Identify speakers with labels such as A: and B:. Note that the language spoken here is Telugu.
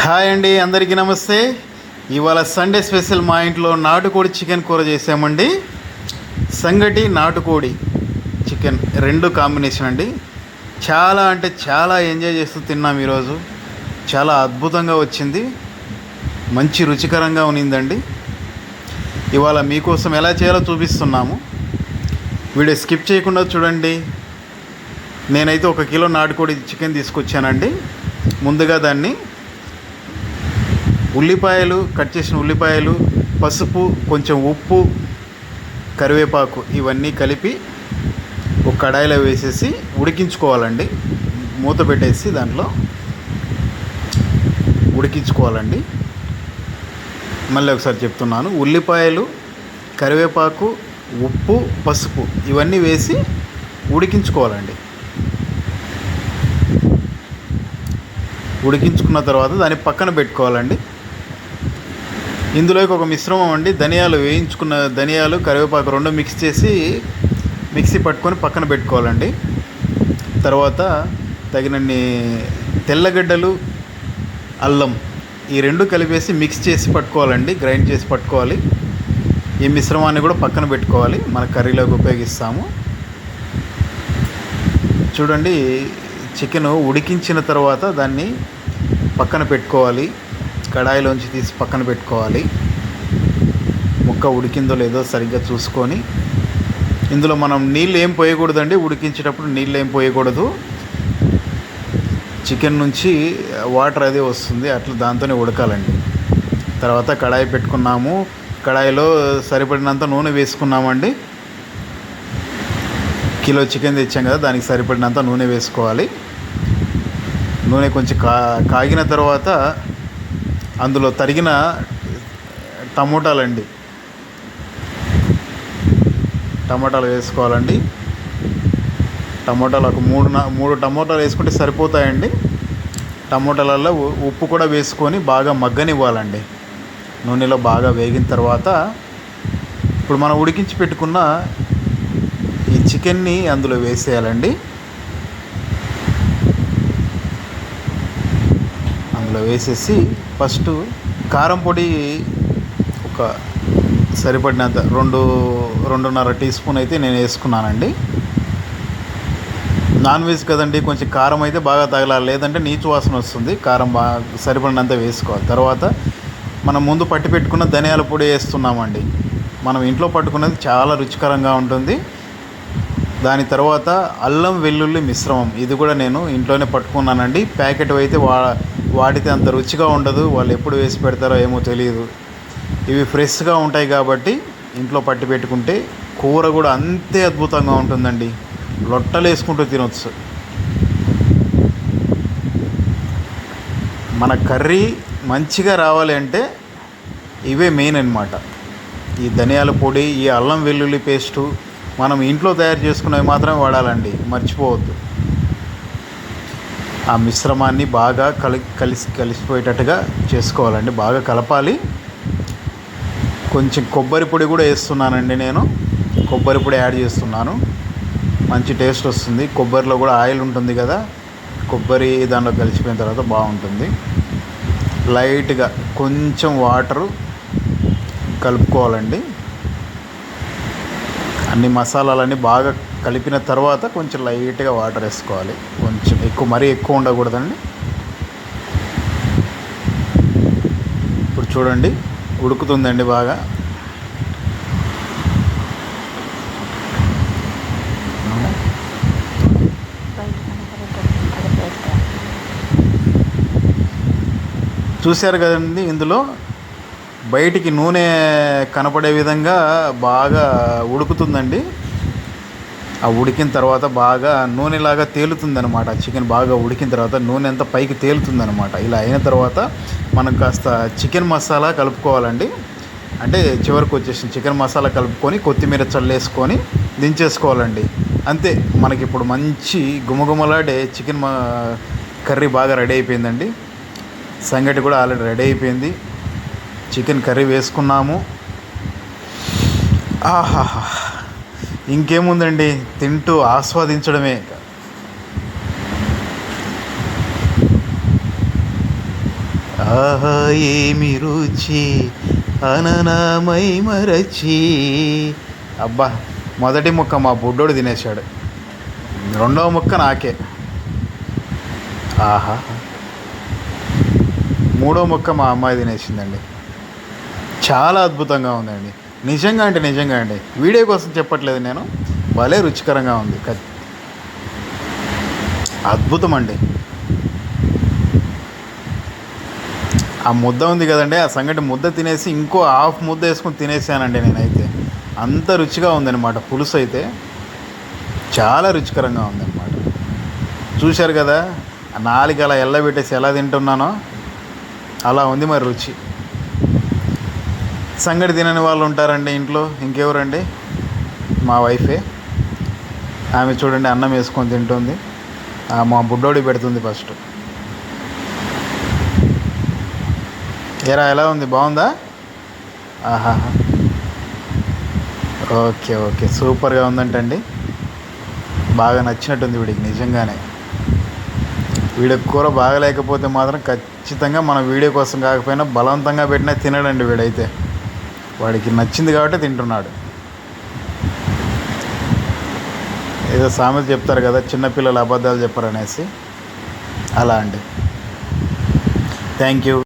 A: హాయ్ అండి అందరికీ నమస్తే. ఇవాళ సండే స్పెషల్ మా ఇంట్లో నాటుకోడి చికెన్ కూర చేసామండి. సంగటి నాటుకోడి చికెన్ రెండు కాంబినేషన్ అండి. చాలా అంటే చాలా ఎంజాయ్ చేస్తూ తిన్నాం ఈరోజు. చాలా అద్భుతంగా వచ్చింది. మంచి రుచికరంగా ఉన్నిందండి. ఇవాళ మీకోసం ఎలా చేయాలో చూపిస్తున్నాము. వీడియో స్కిప్ చేయకుండా చూడండి. నేనైతే ఒక కిలో నాటుకోడి చికెన్ తీసుకొచ్చానండి. ముందుగా దాన్ని ఉల్లిపాయలు కట్ చేసిన ఉల్లిపాయలు పసుపు కొంచెం ఉప్పు కరివేపాకు ఇవన్నీ కలిపి ఒక కడాయిలో వేసేసి ఉడికించుకోవాలండి. మూత పెట్టేసి దాంట్లో ఉడికించుకోవాలండి. మళ్ళీ ఒకసారి చెప్తున్నాను. ఉల్లిపాయలు కరివేపాకు ఉప్పు పసుపు ఇవన్నీ వేసి ఉడికించుకోవాలండి. ఉడికించుకున్న తర్వాత దాన్ని పక్కన పెట్టుకోవాలండి. ఇందులోకి ఒక మిశ్రమం అండి. ధనియాలు వేయించుకున్న ధనియాలు కరివేపాకు రెండు మిక్స్ చేసి మిక్సీ పట్టుకొని పక్కన పెట్టుకోవాలండి. తర్వాత తగినన్ని తెల్లగడ్డలు అల్లం ఈ రెండు కలిపేసి మిక్స్ చేసి పట్టుకోవాలండి. గ్రైండ్ చేసి పట్టుకోవాలి. ఈ మిశ్రమాన్ని కూడా పక్కన పెట్టుకోవాలి. మన కర్రీలోకి ఉపయోగిస్తాము. చూడండి చికెన్ ఉడికించిన తర్వాత దాన్ని పక్కన పెట్టుకోవాలి. కడాయిలోంచి తీసి పక్కన పెట్టుకోవాలి. ముక్క ఉడికిందో లేదో సరిగ్గా చూసుకొని. ఇందులో మనం నీళ్ళు ఏం పోయకూడదండి? ఉడికించేటప్పుడు నీళ్ళు ఏం పోయకూడదు. చికెన్ నుంచి వాటర్ అదే వస్తుంది. అట్లా దాంతోనే ఉడకాలండి. తర్వాత కడాయి పెట్టుకున్నాము. కడాయిలో సరిపడినంత నూనె వేసుకున్నామండి. కిలో చికెన్ తెచ్చాం కదా దానికి సరిపడినంత నూనె వేసుకోవాలి. నూనె కొంచెం కా కాగిన తర్వాత అందులో తరిగిన టమోటాలండి. టమాటాలు వేసుకోవాలండి. టమోటాలు ఒక మూడు నా మూడు టమోటాలు వేసుకుంటే సరిపోతాయండి. టమోటాలలో ఉ- ఉప్పు కూడా వేసుకొని బాగా మగ్గనివ్వాలండి. నూనెలో బాగా వేగిన తర్వాత ఇప్పుడు మనం ఉడికించి పెట్టుకున్న ఈ చికెన్ని అందులో వేసేయాలండి. అందులో వేసేసి ఫస్ట్ కారం పొడి ఒక సరిపడినంత రెండు రెండున్నర టీ స్పూన్ అయితే నేను వేసుకున్నానండి. నాన్ వెజ్ కదండి కొంచెం కారం అయితే బాగా తగలాలి లేదంటే నీచు వాసన వస్తుంది. కారం బాగా సరిపడినంత వేసుకోవాలి. తర్వాత మనం ముందు పట్టి పెట్టుకున్న ధనియాల పొడి వేస్తున్నామండి. మనం ఇంట్లో పట్టుకున్నది చాలా రుచికరంగా ఉంటుంది. దాని తర్వాత అల్లం వెల్లుల్లి మిశ్రమం. ఇది కూడా నేను ఇంట్లోనే పట్టుకున్నానండి. ప్యాకెట్ అయితే వా వాడితే అంత రుచిగా ఉండదు వాళ్ళు ఎప్పుడు వేసి పెడతారో ఏమో తెలియదు. ఇవి ఫ్రెష్గా ఉంటాయి కాబట్టి ఇంట్లో పట్టి పెట్టుకుంటే కూర కూడా అంతే అద్భుతంగా ఉంటుందండి. లొట్టలు వేసుకుంటూ తినొచ్చు. మన కర్రీ మంచిగా రావాలి అంటే ఇవే మెయిన్ అన్నమాట. ఈ ధనియాల పొడి ఈ అల్లం వెల్లుల్లి పేస్టు మనం ఇంట్లో తయారు చేసుకున్నవి మాత్రమే వాడాలండి. మర్చిపోవద్దు. ఆ మిశ్రమాన్ని బాగా కలి కలిసి కలిసిపోయేటట్టుగా చేసుకోవాలండి. బాగా కలపాలి. కొంచెం కొబ్బరి పొడి కూడా వేస్తున్నానండి నేను. కొబ్బరి పొడి యాడ్ చేస్తున్నాను. మంచి టేస్ట్ వస్తుంది. కొబ్బరిలో కూడా ఆయిల్ ఉంటుంది కదా. కొబ్బరి దాంట్లో కలిసిపోయిన తర్వాత బాగుంటుంది. లైట్గా కొంచెం వాటరు కలుపుకోవాలండి. అన్ని మసాలాలన్నీ బాగా కలిపిన తర్వాత కొంచెం లైట్గా వాటర్ వేసుకోవాలి. కొంచెం ఎక్కువ మరీ ఎక్కువ ఉండకూడదండి. ఇప్పుడు చూడండి ఉడుకుతుందండి బాగా. చూశారు కదండి ఇందులో బయటికి నూనె కనపడే విధంగా బాగా ఉడుకుతుందండి. ఆ ఉడికిన తర్వాత బాగా నూనెలాగా తేలుతుందనమాట చికెన్ బాగా ఉడికిన తర్వాత నూనె అంతా పైకి తేలుతుందనమాట ఇలా అయిన తర్వాత మనం కాస్త చికెన్ మసాలా కలుపుకోవాలండి. అంటే చివరికి వచ్చేసిన చికెన్ మసాలా కలుపుకొని కొత్తిమీర చల్లేసుకొని దించేసుకోవాలండి. అంతే మనకి ఇప్పుడు మంచి గుమగుమలాడే చికెన్ మా కర్రీ బాగా రెడీ అయిపోయిందండి. సంగటి కూడా ఆల్రెడీ రెడీ అయిపోయింది. చికెన్ కర్రీ వేసుకున్నాము. ఆహాహా. ఇంకేముందండి? తింటూ ఆస్వాదించడమే. ఆహా ఏమి రుచి? అననామై మరచి. అబ్బా మొదటి ముక్క మా బుడ్డోడు తినేశాడు. రెండవ ముక్క నాకే. ఆహా మూడో ముక్క మా అమ్మాయి తినేసిందండి. చాలా అద్భుతంగా ఉందండి. నిజంగా అంటే నిజంగా అండి. వీడియో కోసం చెప్పట్లేదు నేను. భలే రుచికరంగా ఉంది. అద్భుతం అండి. ఆ ముద్ద ఉంది కదండి. ఆ సంగటి ముద్ద తినేసి ఇంకో హాఫ్ ముద్ద వేసుకొని తినేసానండి నేనైతే. అంత రుచిగా ఉందన్నమాట. పులుసు అయితే చాలా రుచికరంగా ఉందన్నమాట. చూశారు కదా? ఆ నాలుగు అలా ఎల్లబెట్టేసి ఎలా తింటున్నానో? అలా ఉంది మరి రుచి. సంగటి తినని వాళ్ళు ఉంటారండి ఇంట్లో. ఇంకెవరండి? మా వైఫే. ఆమె చూడండి అన్నం వేసుకొని తింటుంది. మా బుడ్డోడి పెడుతుంది ఫస్ట్. ఏరా ఎలా ఉంది? బాగుందా? ఆహా. Okay okay. సూపర్గా ఉందంటండి. బాగా నచ్చినట్టుంది వీడికి నిజంగానే. వీడికి కూర బాగలేకపోతే మాత్రం ఖచ్చితంగా మన వీడియో కోసం కాకపోయినా బలవంతంగా పెట్టినా తినడండి వీడైతే. వాడికి నచ్చింది కాబట్టి తింటున్నాడు. ఏదో సామెత చెప్తారు కదా చిన్నపిల్లలు అబద్ధాలు చెప్పరు అనేసి అలా అండి థ్యాంక్ యూ